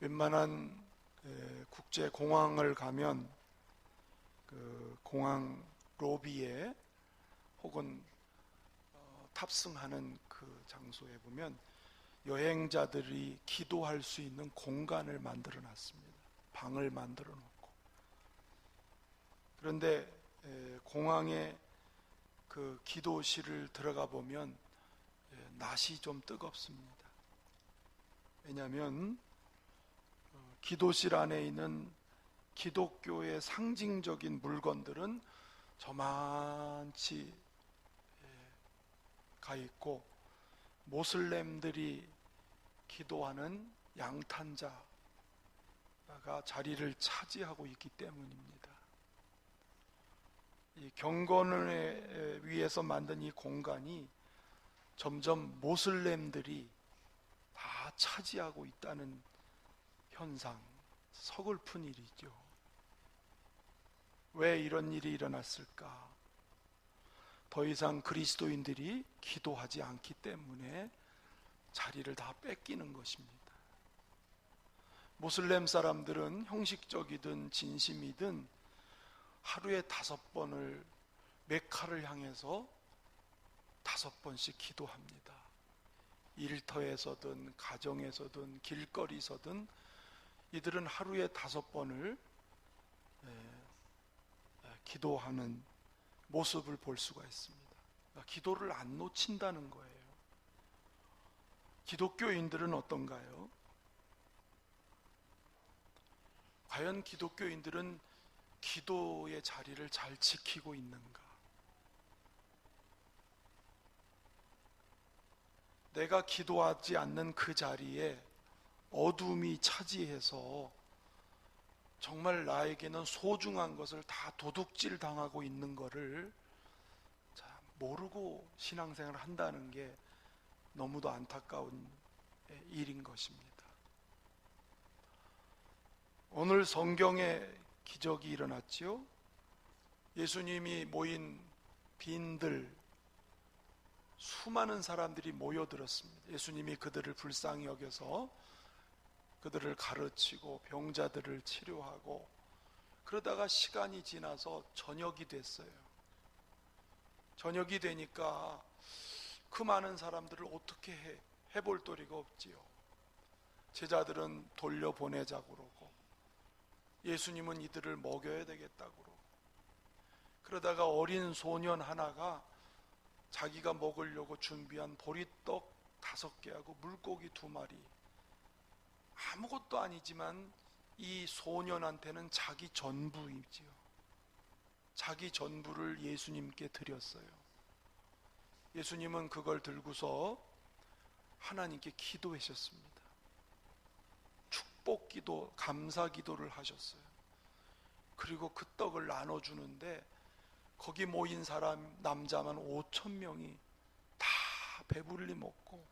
웬만한 국제 공항을 가면 그 공항 로비에 혹은 어, 탑승하는 그 장소에 보면 여행자들이 기도할 수 있는 공간을 만들어 놨습니다. 방을 만들어 놓고. 그런데 공항에 그 기도실을 들어가 보면 낮이 좀 뜨겁습니다. 왜냐하면 어, 기도실 안에 있는 기독교의 상징적인 물건들은 저만치 가 있고 모슬렘들이 기도하는 양탄자가 자리를 차지하고 있기 때문입니다. 이 경건을 위해서 만든 이 공간이 점점 모슬렘들이 다 차지하고 있다는 현상, 서글픈 일이죠. 왜 이런 일이 일어났을까? 더 이상 그리스도인들이 기도하지 않기 때문에 자리를 다 뺏기는 것입니다. 모슬렘 사람들은 형식적이든 진심이든 하루에 다섯 번을 메카를 향해서 다섯 번씩 기도합니다. 일터에서든 가정에서든 길거리서든 이들은 하루에 다섯 번을 예, 예, 기도하는 모습을 볼 수가 있습니다. 그러니까 기도를 안 놓친다는 거예요. 기독교인들은 어떤가요? 과연 기독교인들은 기도의 자리를 잘 지키고 있는가? 내가 기도하지 않는 그 자리에 어둠이 차지해서 정말 나에게는 소중한 것을 다 도둑질 당하고 있는 것을 모르고 신앙생활을 한다는 게 너무도 안타까운 일인 것입니다. 오늘 성경에 기적이 일어났지요. 예수님이 모인 빈들 수많은 사람들이 모여들었습니다. 예수님이 그들을 불쌍히 여겨서 그들을 가르치고 병자들을 치료하고 그러다가 시간이 지나서 저녁이 됐어요. 저녁이 되니까 그 많은 사람들을 어떻게 해, 해볼 도리가 없지요. 제자들은 돌려보내자고 그러고 예수님은 이들을 먹여야 되겠다고 그러고 그러다가 어린 소년 하나가 자기가 먹으려고 준비한 보리떡 다섯 개하고 물고기 두 마리 아무것도 아니지만 이 소년한테는 자기 전부이지요. 자기 전부를 예수님께 드렸어요. 예수님은 그걸 들고서 하나님께 기도하셨습니다. 축복 기도, 감사 기도를 하셨어요. 그리고 그 떡을 나눠주는데 거기 모인 사람 남자만 5천 명이 다 배불리 먹고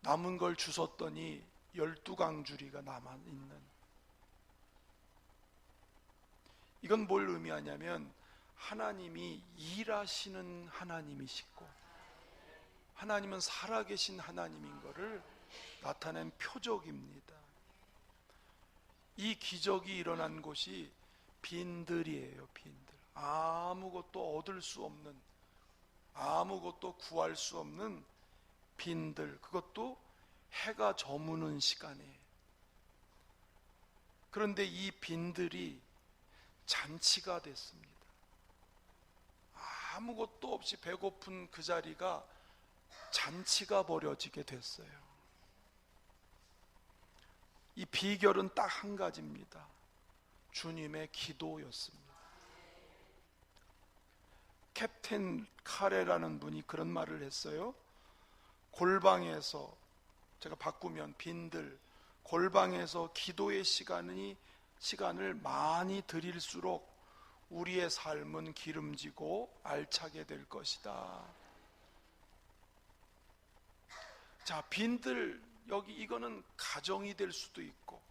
남은 걸 주셨더니 열두 강주리가 남아 있는 이건 뭘 의미하냐면 하나님이 일하시는 하나님이시고 하나님은 살아계신 하나님인 것을 나타낸 표적입니다. 이 기적이 일어난 곳이 빈들이에요, 빈들. 아무것도 얻을 수 없는, 아무것도 구할 수 없는 빈들. 그것도 해가 저무는 시간에 그런데 이 빈들이 잔치가 됐습니다. 아무것도 없이 배고픈 그 자리가 잔치가 벌어지게 됐어요. 이 비결은 딱 한 가지입니다. 주님의 기도였습니다. 캡틴 카레라는 분이 그런 말을 했어요. 골방에서 제가 바꾸면 빈들 골방에서 기도의 시간이 시간을 많이 드릴수록 우리의 삶은 기름지고 알차게 될 것이다. 자, 빈들 여기 이거는 가정이 될 수도 있고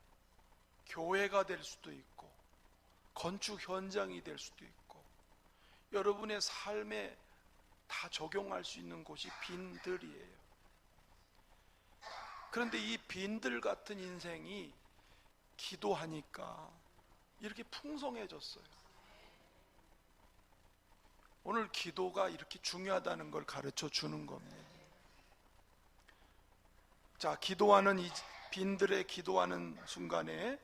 교회가 될 수도 있고 건축 현장이 될 수도 있고 여러분의 삶에 다 적용할 수 있는 곳이 빈들이에요. 그런데 이 빈들 같은 인생이 기도하니까 이렇게 풍성해졌어요. 오늘 기도가 이렇게 중요하다는 걸 가르쳐 주는 겁니다. 자, 기도하는 이 빈들의 기도하는 순간에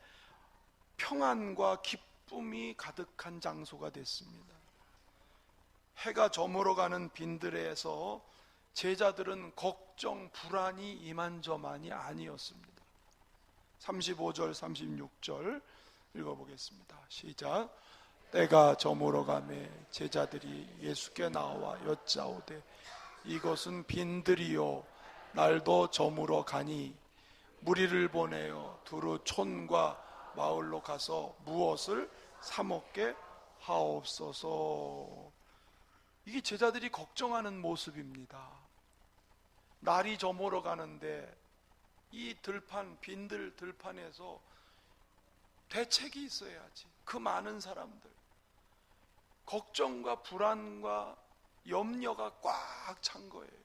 평안과 기쁨이 가득한 장소가 됐습니다. 해가 저물어 가는 빈들에서 제자들은 걱정, 불안이 이만저만이 아니었습니다. 35절, 36절 읽어보겠습니다. 시작. 때가 저물어 가매 제자들이 예수께 나와 여짜오되 이것은 빈들이요 날도 저물어 가니 무리를 보내어 두루 촌과 마을로 가서 무엇을 사 먹게 하옵소서. 이게 제자들이 걱정하는 모습입니다. 날이 저물어 가는데 이 들판 빈들 들판에서 대책이 있어야지. 그 많은 사람들 걱정과 불안과 염려가 꽉 찬 거예요.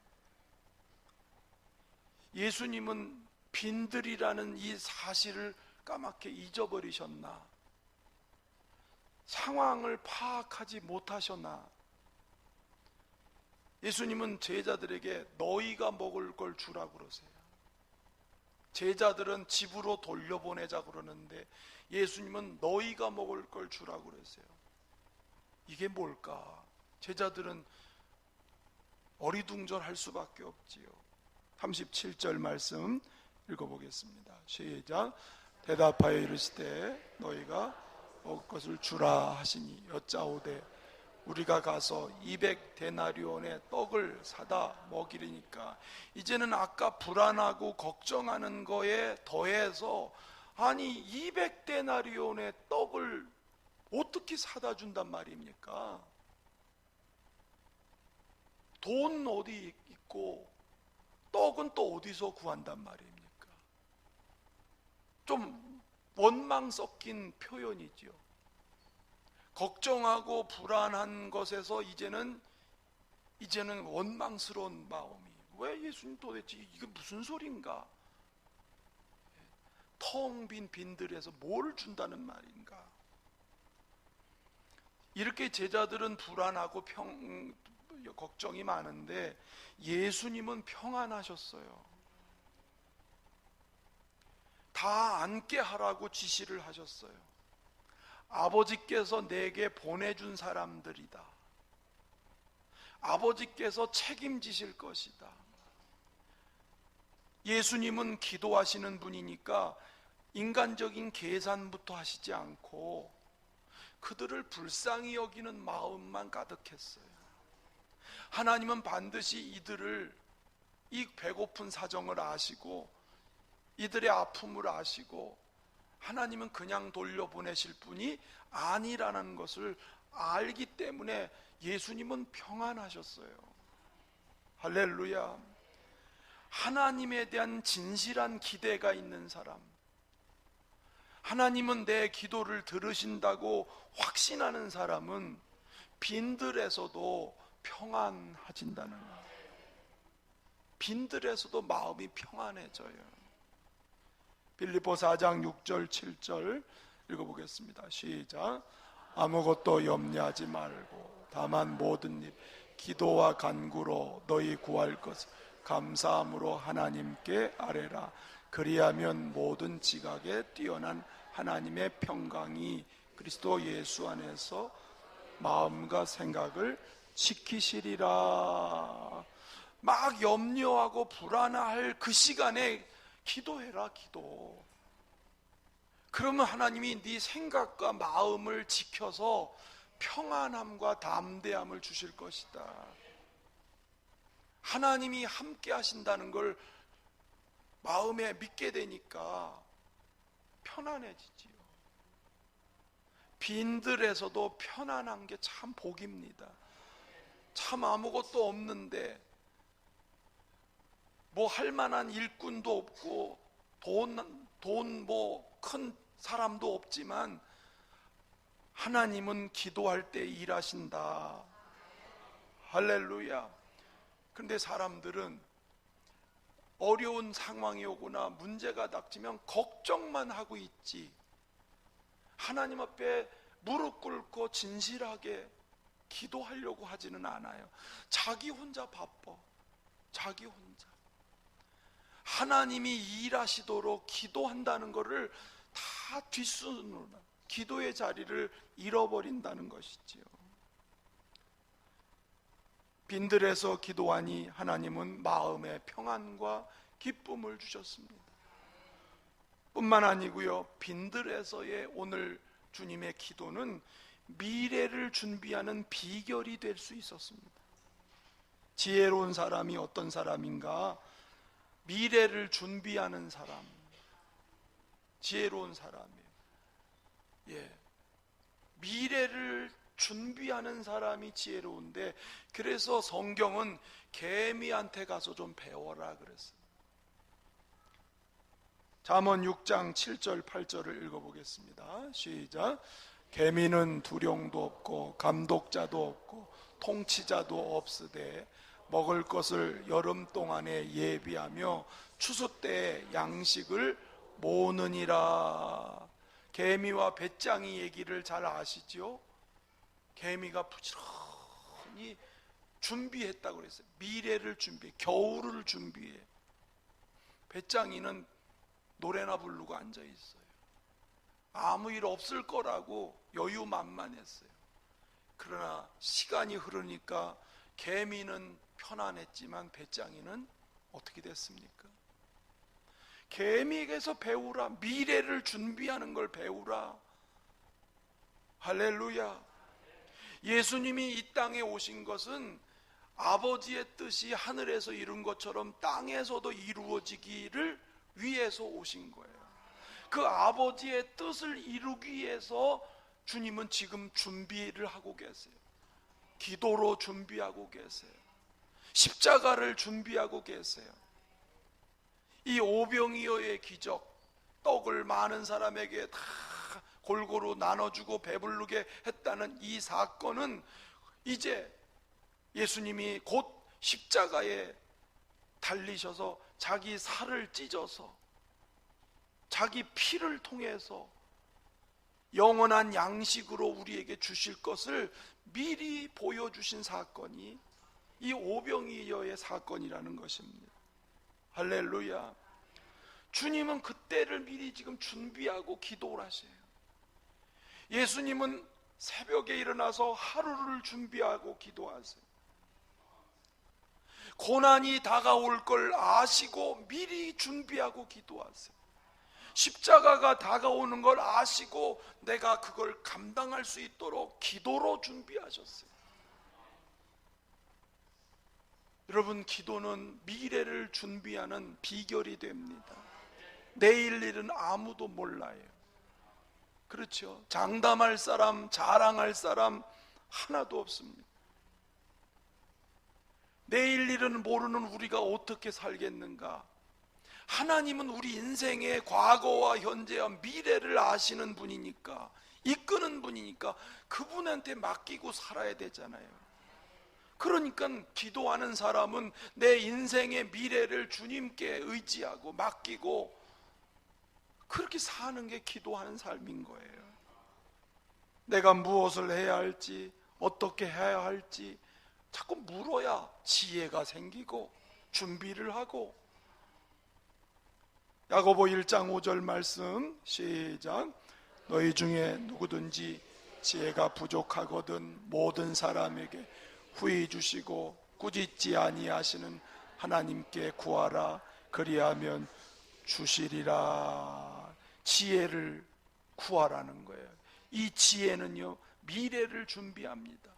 예수님은 빈들이라는 이 사실을 까맣게 잊어버리셨나? 상황을 파악하지 못하셨나? 예수님은 제자들에게 너희가 먹을 걸 주라 그러세요. 제자들은 집으로 돌려보내자 그러는데 예수님은 너희가 먹을 걸 주라 그러세요. 이게 뭘까? 제자들은 어리둥절할 수밖에 없지요. 37절 말씀 읽어보겠습니다. 시작. 대답하여 이르시되 너희가 먹을 것을 주라 하시니 여짜오되 우리가 가서 200데나리온의 떡을 사다 먹이려니까 이제는 아까 불안하고 걱정하는 거에 더해서 아니 200데나리온의 떡을 어떻게 사다 준단 말입니까? 돈 어디 있고 떡은 또 어디서 구한단 말입니까? 좀 원망 섞인 표현이지요. 걱정하고 불안한 것에서 이제는 이제는 원망스러운 마음이 왜 예수님 도대체 이게 무슨 소린가? 텅 빈 빈들에서 뭘 준다는 말인가? 이렇게 제자들은 불안하고 평, 걱정이 많은데 예수님은 평안하셨어요. 다 앉게 하라고 지시를 하셨어요. 아버지께서 내게 보내준 사람들이다. 아버지께서 책임지실 것이다. 예수님은 기도하시는 분이니까 인간적인 계산부터 하시지 않고 그들을 불쌍히 여기는 마음만 가득했어요. 하나님은 반드시 이들을 이 배고픈 사정을 아시고 이들의 아픔을 아시고 하나님은 그냥 돌려보내실 분이 아니라는 것을 알기 때문에 예수님은 평안하셨어요. 할렐루야. 하나님에 대한 진실한 기대가 있는 사람. 하나님은 내 기도를 들으신다고 확신하는 사람은 빈들에서도 평안해진다는 거예요. 빈들에서도 마음이 평안해져요. 빌리포 4장 6절 7절 읽어보겠습니다. 시작. 아무것도 염려하지 말고 다만 모든 일 기도와 간구로 너희 구할 것을 감사함으로 하나님께 아뢰라. 그리하면 모든 지각에 뛰어난 하나님의 평강이 그리스도 예수 안에서 마음과 생각을 지키시리라. 막 염려하고 불안할 그 시간에 기도해라, 기도. 그러면 하나님이 네 생각과 마음을 지켜서 평안함과 담대함을 주실 것이다. 하나님이 함께 하신다는 걸 마음에 믿게 되니까 편안해지지요. 빈들에서도 편안한 게 참 복입니다. 참 아무것도 없는데 뭐 할 만한 일꾼도 없고 돈 돈 뭐 큰 사람도 없지만 하나님은 기도할 때 일하신다. 할렐루야. 근데 사람들은 어려운 상황이 오거나 문제가 닥치면 걱정만 하고 있지. 하나님 앞에 무릎 꿇고 진실하게 기도하려고 하지는 않아요. 자기 혼자 바빠. 자기 혼자. 하나님이 일하시도록 기도한다는 것을 다 뒷순으로 기도의 자리를 잃어버린다는 것이지요. 빈들에서 기도하니 하나님은 마음의 평안과 기쁨을 주셨습니다. 뿐만 아니고요. 빈들에서의 오늘 주님의 기도는 미래를 준비하는 비결이 될 수 있었습니다. 지혜로운 사람이 어떤 사람인가? 미래를 준비하는 사람. 지혜로운 사람이에요. 예. 미래를 준비하는 사람이 지혜로운데 그래서 성경은 개미한테 가서 좀 배워라 그랬어요. 잠언 6장 7절 8절을 읽어 보겠습니다. 시작. 개미는 두령도 없고 감독자도 없고 통치자도 없으되 먹을 것을 여름 동안에 예비하며 추수 때에 양식을 모으느니라. 개미와 배짱이 얘기를 잘 아시죠? 개미가 부지런히 준비했다고 그랬어요. 미래를 준비해. 겨울을 준비해. 배짱이는 노래나 부르고 앉아 있어요. 아무 일 없을 거라고 여유만만했어요. 그러나 시간이 흐르니까 개미는 편안했지만 배짱이는 어떻게 됐습니까? 개미에게서 배우라. 미래를 준비하는 걸 배우라. 할렐루야. 예수님이 이 땅에 오신 것은 아버지의 뜻이 하늘에서 이룬 것처럼 땅에서도 이루어지기를 위해서 오신 거예요. 그 아버지의 뜻을 이루기 위해서 주님은 지금 준비를 하고 계세요. 기도로 준비하고 계세요. 십자가를 준비하고 계세요. 이 오병이어의 기적, 떡을 많은 사람에게 다 골고루 나눠주고 배부르게 했다는 이 사건은 이제 예수님이 곧 십자가에 달리셔서 자기 살을 찢어서 자기 피를 통해서 영원한 양식으로 우리에게 주실 것을 미리 보여주신 사건이 이 오병이어의 사건이라는 것입니다. 할렐루야. 주님은 그때를 미리 지금 준비하고 기도를 하세요. 예수님은 새벽에 일어나서 하루를 준비하고 기도하세요. 고난이 다가올 걸 아시고 미리 준비하고 기도하세요. 십자가가 다가오는 걸 아시고 내가 그걸 감당할 수 있도록 기도로 준비하셨어요. 여러분, 기도는 미래를 준비하는 비결이 됩니다. 내일 일은 아무도 몰라요. 그렇죠. 장담할 사람, 자랑할 사람 하나도 없습니다. 내일 일은 모르는 우리가 어떻게 살겠는가? 하나님은 우리 인생의 과거와 현재와 미래를 아시는 분이니까, 이끄는 분이니까 그분한테 맡기고 살아야 되잖아요. 그러니까 기도하는 사람은 내 인생의 미래를 주님께 의지하고 맡기고 그렇게 사는 게 기도하는 삶인 거예요. 내가 무엇을 해야 할지, 어떻게 해야 할지 자꾸 물어야 지혜가 생기고 준비를 하고 야고보 1장 5절 말씀 시작 너희 중에 누구든지 지혜가 부족하거든 모든 사람에게 후히 주시고 꾸짖지 아니하시는 하나님께 구하라 그리하면 주시리라 지혜를 구하라는 거예요. 이 지혜는요, 미래를 준비합니다.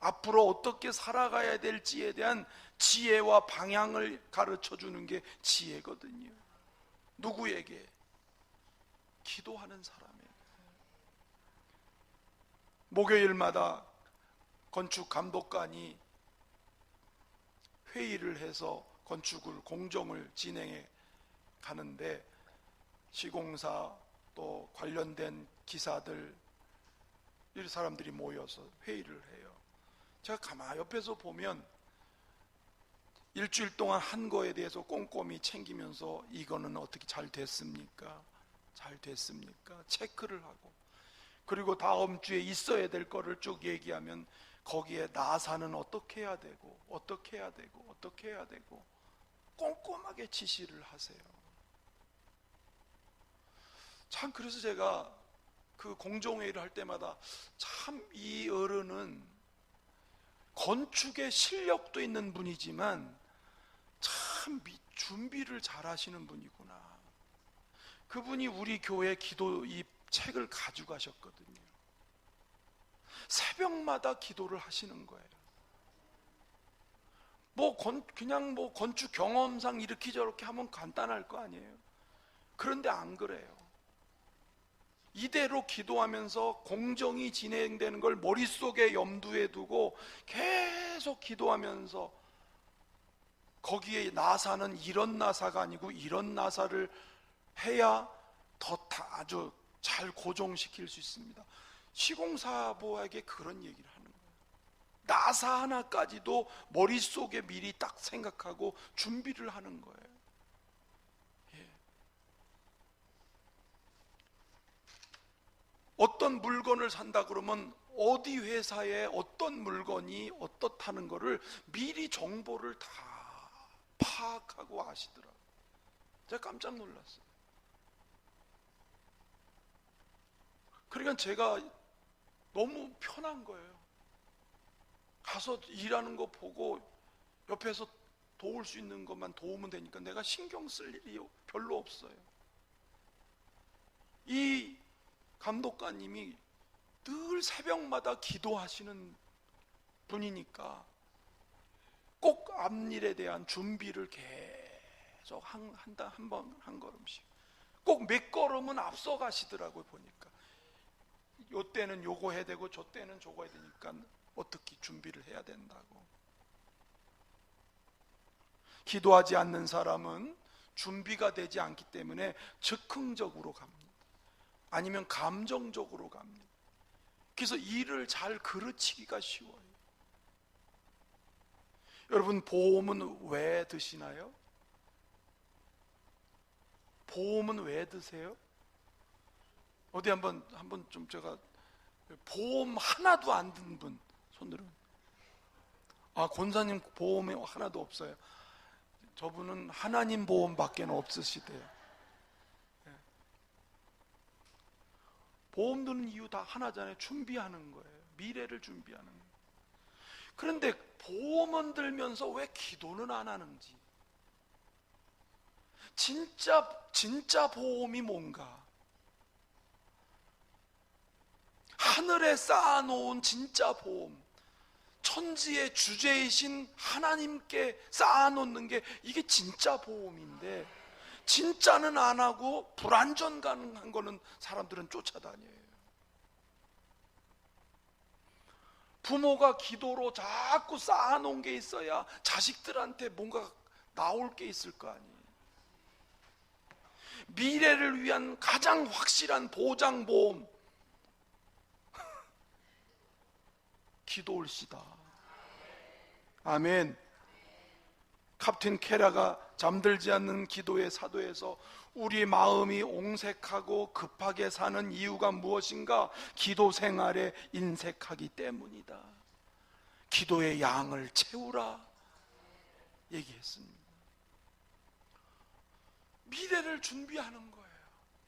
앞으로 어떻게 살아가야 될지에 대한 지혜와 방향을 가르쳐 주는 게 지혜거든요. 누구에게? 기도하는 사람에게. 목요일마다 건축 감독관이 회의를 해서 건축을 공정을 진행해 가는데 시공사 또 관련된 기사들 이 사람들이 모여서 회의를 해요. 제가 가만 옆에서 보면 일주일 동안 한 거에 대해서 꼼꼼히 챙기면서 이거는 어떻게 잘 됐습니까? 잘 됐습니까? 체크를 하고 그리고 다음 주에 있어야 될 거를 쭉 얘기하면 거기에 나사는 어떻게 해야 되고 어떻게 해야 되고 어떻게 해야 되고 꼼꼼하게 지시를 하세요. 참 그래서 제가 그 공정회의를 할 때마다 참 이 어른은 건축에 실력도 있는 분이지만 참 준비를 잘 하시는 분이구나. 그분이 우리 교회 기도 이 책을 가져가셨거든요. 새벽마다 기도를 하시는 거예요. 뭐 건, 그냥 뭐 건축 경험상 이렇게 저렇게 하면 간단할 거 아니에요. 그런데 안 그래요. 이대로 기도하면서 공정이 진행되는 걸 머릿속에 염두에 두고 계속 기도하면서 거기에 나사는 이런 나사가 아니고 이런 나사를 해야 더 아주 잘 고정시킬 수 있습니다. 시공사보에게 그런 얘기를 하는 거예요. 나사 하나까지도 머릿속에 미리 딱 생각하고 준비를 하는 거예요. 예. 어떤 물건을 산다 그러면 어디 회사에 어떤 물건이 어떻다는 것을 미리 정보를 다 파악하고 아시더라고요. 제가 깜짝 놀랐어요. 그러니까 제가 너무 편한 거예요. 가서 일하는 거 보고 옆에서 도울 수 있는 것만 도우면 되니까 내가 신경 쓸 일이 별로 없어요. 이 감독관님이 늘 새벽마다 기도하시는 분이니까 꼭 앞일에 대한 준비를 계속 한, 한다, 한 번, 한 걸음씩. 꼭 몇 걸음은 앞서 가시더라고요, 보니까. 요 때는 요거 해야 되고, 저 때는 저거 해야 되니까 어떻게 준비를 해야 된다고. 기도하지 않는 사람은 준비가 되지 않기 때문에 즉흥적으로 갑니다. 아니면 감정적으로 갑니다. 그래서 일을 잘 그르치기가 쉬워요. 여러분 보험은 왜 드시나요? 보험은 왜 드세요? 어디 한번 한번 좀 제가 보험 하나도 안 든 분 손들어. 아 권사님 보험이 하나도 없어요. 저분은 하나님 보험밖에 없으시대요. 예. 보험 드는 이유 다 하나잖아요. 준비하는 거예요. 미래를 준비하는 거예요. 그런데 보험은 들면서 왜 기도는 안 하는지. 진짜, 진짜 보험이 뭔가. 하늘에 쌓아놓은 진짜 보험. 천지의 주제이신 하나님께 쌓아놓는 게 이게 진짜 보험인데, 진짜는 안 하고 불안전 가능한 거는 사람들은 쫓아다녀요. 부모가 기도로 자꾸 쌓아놓은 게 있어야 자식들한테 뭔가 나올 게 있을 거 아니에요. 미래를 위한 가장 확실한 보장보험. 기도올시다. 아멘. 캡틴 케라가 잠들지 않는 기도의 사도에서 우리 마음이 옹색하고 급하게 사는 이유가 무엇인가? 기도 생활에 인색하기 때문이다. 기도의 양을 채우라. 얘기했습니다. 미래를 준비하는 거예요.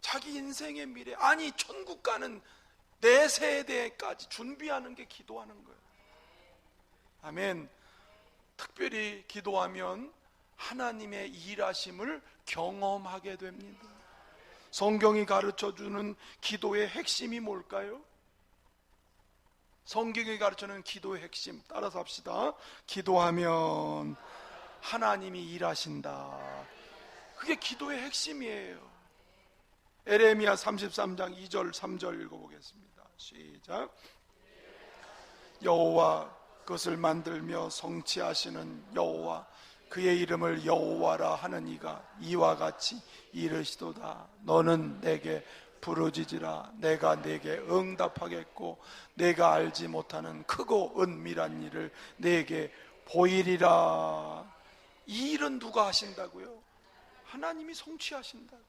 자기 인생의 미래. 아니, 천국 가는 내 세대까지 준비하는 게 기도하는 거예요. 아멘. 특별히 기도하면 하나님의 일하심을 경험하게 됩니다. 성경이 가르쳐 주는 기도의 핵심이 뭘까요? 성경이 가르쳐주는 기도의 핵심 따라서 합시다. 기도하면 하나님이 일하신다. 그게 기도의 핵심이에요. 에레미야 33장 2절 3절 읽어보겠습니다. 시작. 여호와 그것을 만들며 성취하시는 여호와 그의 이름을 여호와라 하는 이가 이와 같이 이르시도다 너는 내게 부르짖으라 내가 내게 응답하겠고 내가 알지 못하는 크고 은밀한 일을 내게 보이리라 이 일은 누가 하신다고요? 하나님이 성취하신다고.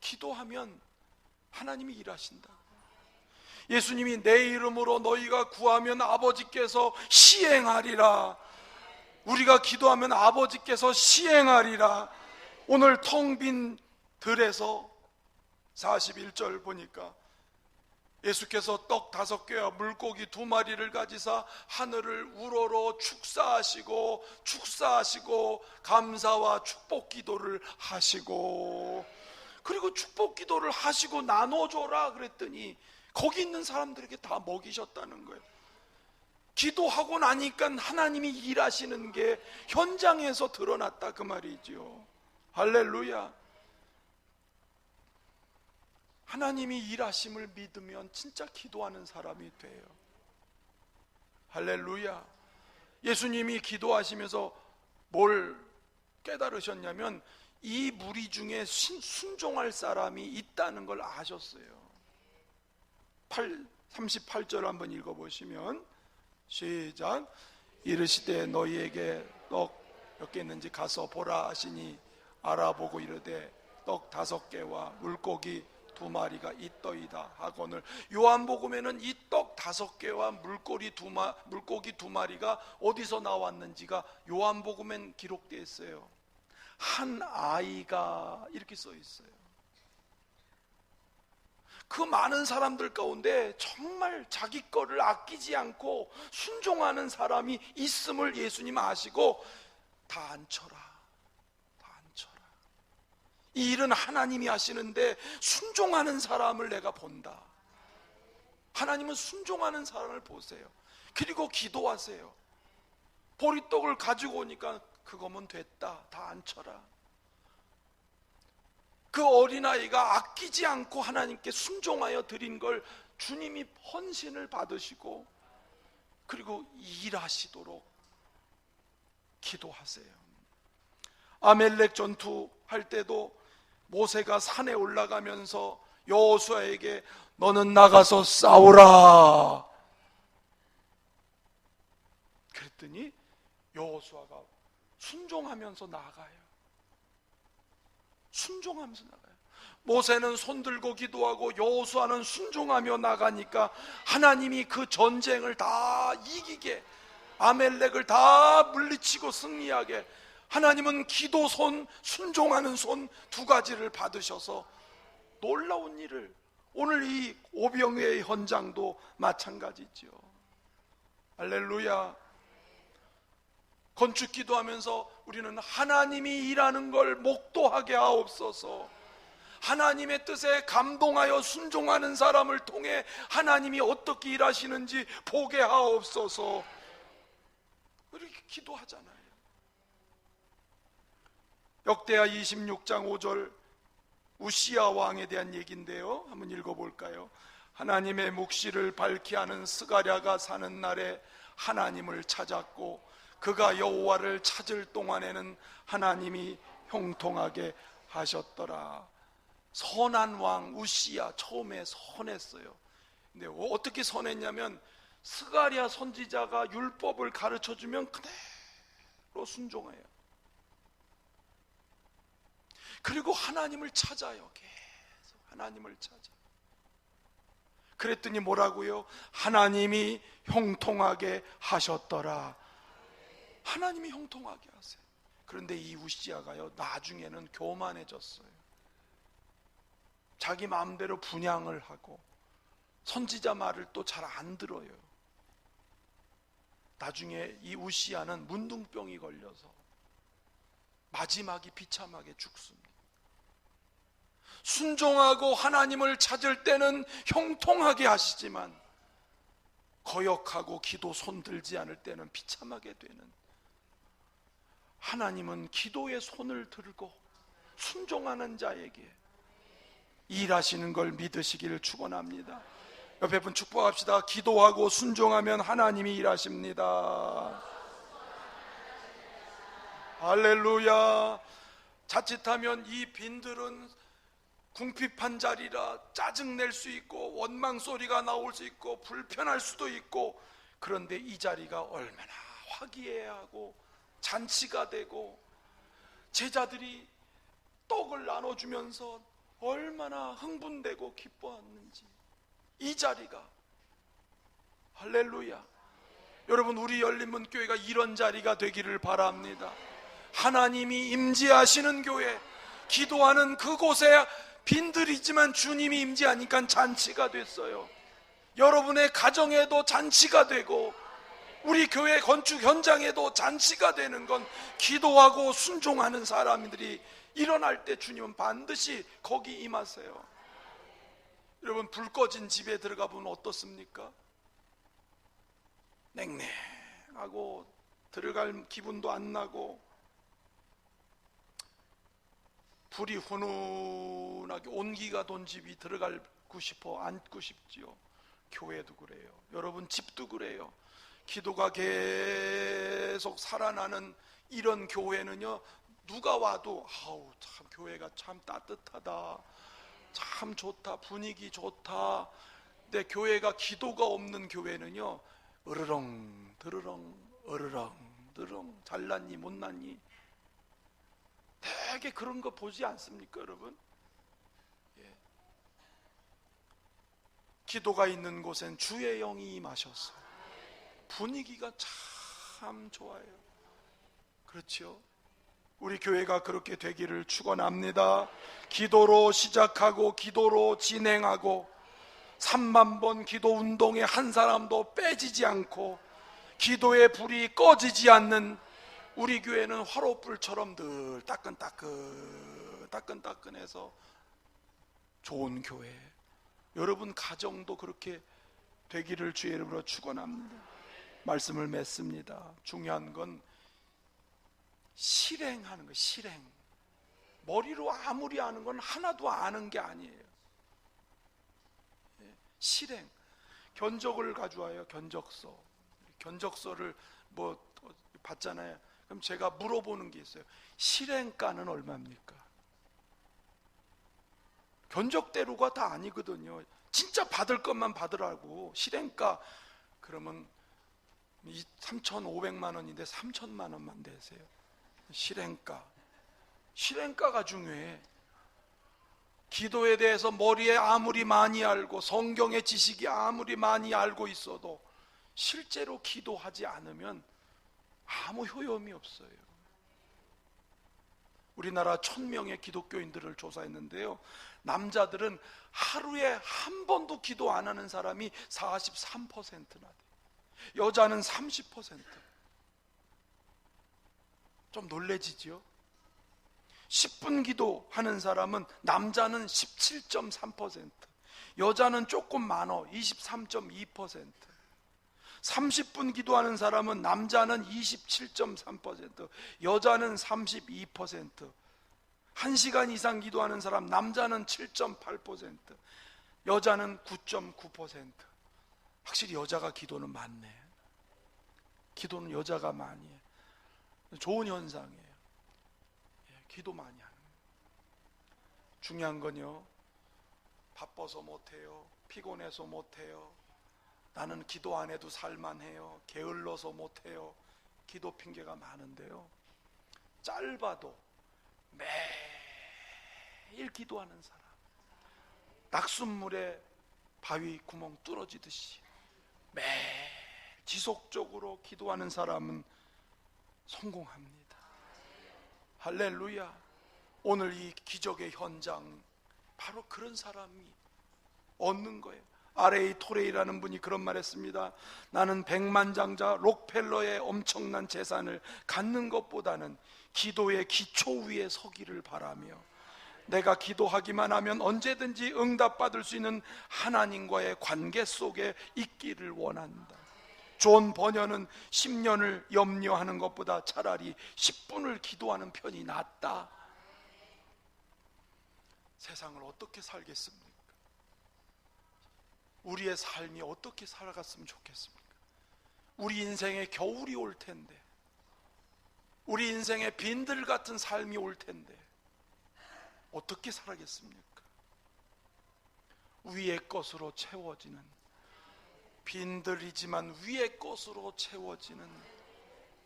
기도하면 하나님이 일하신다. 예수님이 내 이름으로 너희가 구하면 아버지께서 시행하리라. 우리가 기도하면 아버지께서 시행하리라. 오늘 텅 빈 들에서 41절 보니까 예수께서 떡 다섯 개와 물고기 두 마리를 가지사 하늘을 우러러 축사하시고 축사하시고 감사와 축복 기도를 하시고 그리고 축복 기도를 하시고 나눠줘라 그랬더니 거기 있는 사람들에게 다 먹이셨다는 거예요. 기도하고 나니까 하나님이 일하시는 게 현장에서 드러났다 그 말이죠. 할렐루야. 하나님이 일하심을 믿으면 진짜 기도하는 사람이 돼요. 할렐루야. 예수님이 기도하시면서 뭘 깨달으셨냐면 이 무리 중에 순종할 사람이 있다는 걸 아셨어요. 8, 38절 한번 읽어보시면 시작. 이르시되 너희에게 떡 몇 개 있는지 가서 보라 하시니 알아보고 이르되 떡 다섯 개와 물고기 두 마리가 있더이다 하거늘. 요한복음에는 이 떡 다섯 개와 물고기 두, 마, 물고기 두 마리가 어디서 나왔는지가 요한복음엔 기록되어 있어요. 한 아이가 이렇게 써 있어요 그 많은 사람들 가운데 정말 자기 거를 아끼지 않고 순종하는 사람이 있음을 예수님 아시고 다 앉혀라. 다 앉혀라. 이 일은 하나님이 하시는데 순종하는 사람을 내가 본다. 하나님은 순종하는 사람을 보세요. 그리고 기도하세요. 보리떡을 가지고 오니까 그거면 됐다. 다 앉혀라. 그 어린아이가 아끼지 않고 하나님께 순종하여 드린 걸 주님이 헌신을 받으시고 그리고 일하시도록 기도하세요. 아멜렉 전투할 때도 모세가 산에 올라가면서 여호수아에게 너는 나가서 싸우라. 그랬더니 여호수아가 순종하면서 나가요. 순종하면서 나가요. 모세는 손들고 기도하고 여호수아는 순종하며 나가니까 하나님이 그 전쟁을 다 이기게 아멜렉을 다 물리치고 승리하게 하나님은 기도 손, 순종하는 손 두 가지를 받으셔서 놀라운 일을 오늘 이 오병의 현장도 마찬가지죠. 할렐루야. 건축 기도하면서 우리는 하나님이 일하는 걸 목도하게 하옵소서. 하나님의 뜻에 감동하여 순종하는 사람을 통해 하나님이 어떻게 일하시는지 보게 하옵소서. 이렇게 기도하잖아요. 역대하 26장 5절 우시아 왕에 대한 얘기인데요. 한번 읽어볼까요? 하나님의 묵시를 밝히 하는 스가랴가 사는 날에 하나님을 찾았고 그가 여호와를 찾을 동안에는 하나님이 형통하게 하셨더라. 선한 왕 우시야 처음에 선했어요. 근데 어떻게 선했냐면 스가리아 선지자가 율법을 가르쳐 주면 그대로 순종해요. 그리고 하나님을 찾아요. 계속 하나님을 찾아. 그랬더니 뭐라고요? 하나님이 형통하게 하셨더라. 하나님이 형통하게 하세요. 그런데 이 우시아가요, 나중에는 교만해졌어요. 자기 마음대로 분양을 하고, 선지자 말을 또 잘 안 들어요. 나중에 이 우시아는 문둥병이 걸려서 마지막이 비참하게 죽습니다. 순종하고 하나님을 찾을 때는 형통하게 하시지만 거역하고 기도 손들지 않을 때는 비참하게 되는 하나님은 기도의 손을 들고 순종하는 자에게 일하시는 걸 믿으시기를 축원합니다. 옆에 분 축복합시다. 기도하고 순종하면 하나님이 일하십니다. 할렐루야. 자칫하면 이 빈들은 궁핍한 자리라 짜증낼 수 있고 원망 소리가 나올 수 있고 불편할 수도 있고 그런데 이 자리가 얼마나 화기애애하고 잔치가 되고 제자들이 떡을 나눠주면서 얼마나 흥분되고 기뻐했는지 이 자리가 할렐루야. 여러분 우리 열린문 교회가 이런 자리가 되기를 바랍니다. 하나님이 임재하시는 교회 기도하는 그곳에 빈들이지만 주님이 임재하니까 잔치가 됐어요. 여러분의 가정에도 잔치가 되고 우리 교회 건축 현장에도 잔치가 되는 건 기도하고 순종하는 사람들이 일어날 때 주님은 반드시 거기 임하세요. 여러분 불 꺼진 집에 들어가 보면 어떻습니까? 냉랭하고 들어갈 기분도 안 나고 불이 훈훈하게 온기가 돈 집이 들어가고 싶어 앉고 싶지요. 교회도 그래요. 여러분 집도 그래요. 기도가 계속 살아나는 이런 교회는요. 누가 와도 아우 참 교회가 참 따뜻하다. 참 좋다. 분위기 좋다. 근데 교회가 기도가 없는 교회는요. 으르렁 드르렁 으르렁 드르렁 잘났니 못났니 되게 그런 거 보지 않습니까, 여러분? 예. 기도가 있는 곳엔 주의 영이 임하셔서 분위기가 참 좋아요. 그렇죠? 우리 교회가 그렇게 되기를 축원합니다. 기도로 시작하고 기도로 진행하고 3만 번 기도 운동에 한 사람도 빼지지 않고 기도의 불이 꺼지지 않는 우리 교회는 화로불처럼 늘 따끈따끈 따끈따끈해서 좋은 교회. 여러분 가정도 그렇게 되기를 주의 이름으로 축원합니다. 말씀을 맺습니다. 중요한 건 실행하는 거, 실행. 머리로 아무리 아는 건 하나도 아는 게 아니에요. 예, 실행. 견적을 가져와요, 견적서. 견적서를 뭐 받잖아요. 그럼 제가 물어보는 게 있어요. 실행가는 얼마입니까? 견적대로가 다 아니거든요. 진짜 받을 것만 받으라고. 실행가 그러면 3,500만 원인데 3천만 원만 내세요. 실행가. 실행가가 중요해. 기도에 대해서 머리에 아무리 많이 알고 성경의 지식이 아무리 많이 알고 있어도 실제로 기도하지 않으면 아무 효용이 없어요. 우리나라 천명의 기독교인들을 조사했는데요. 남자들은 하루에 한 번도 기도 안 하는 사람이 43%나 돼요. 여자는 30%. 좀 놀래지죠? 10분 기도 하는 사람은 남자는 17.3%, 여자는 조금 많어 23.2%. 30분 기도하는 사람은 남자는 27.3%, 여자는 32%. 1시간 이상 기도하는 사람 남자는 7.8%, 여자는 9.9%. 확실히 여자가 기도는 많네. 기도는 여자가 많이 해. 좋은 현상이에요. 예, 기도 많이 하는. 중요한 건요. 바빠서 못해요. 피곤해서 못해요. 나는 기도 안 해도 살만해요. 게을러서 못해요. 기도 핑계가 많은데요. 짧아도 매일 기도하는 사람. 낙순물에 바위 구멍 뚫어지듯이 매일 지속적으로 기도하는 사람은 성공합니다. 할렐루야. 오늘 이 기적의 현장 바로 그런 사람이 얻는 거예요. 아레이 토레이라는 분이 그런 말 했습니다. 나는 백만장자 록펠러의 엄청난 재산을 갖는 것보다는 기도의 기초 위에 서기를 바라며 내가 기도하기만 하면 언제든지 응답받을 수 있는 하나님과의 관계 속에 있기를 원한다. 존 버녀는 10년을 염려하는 것보다 차라리 10분을 기도하는 편이 낫다. 세상을 어떻게 살겠습니까? 우리의 삶이 어떻게 살아갔으면 좋겠습니까? 우리 인생에 겨울이 올 텐데, 우리 인생에 빈들 같은 삶이 올 텐데, 어떻게 살아겠습니까? 위의 것으로 채워지는 빈들이지만 위의 것으로 채워지는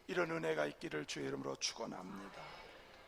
이런 은혜가 있기를 주의 이름으로 축원합니다.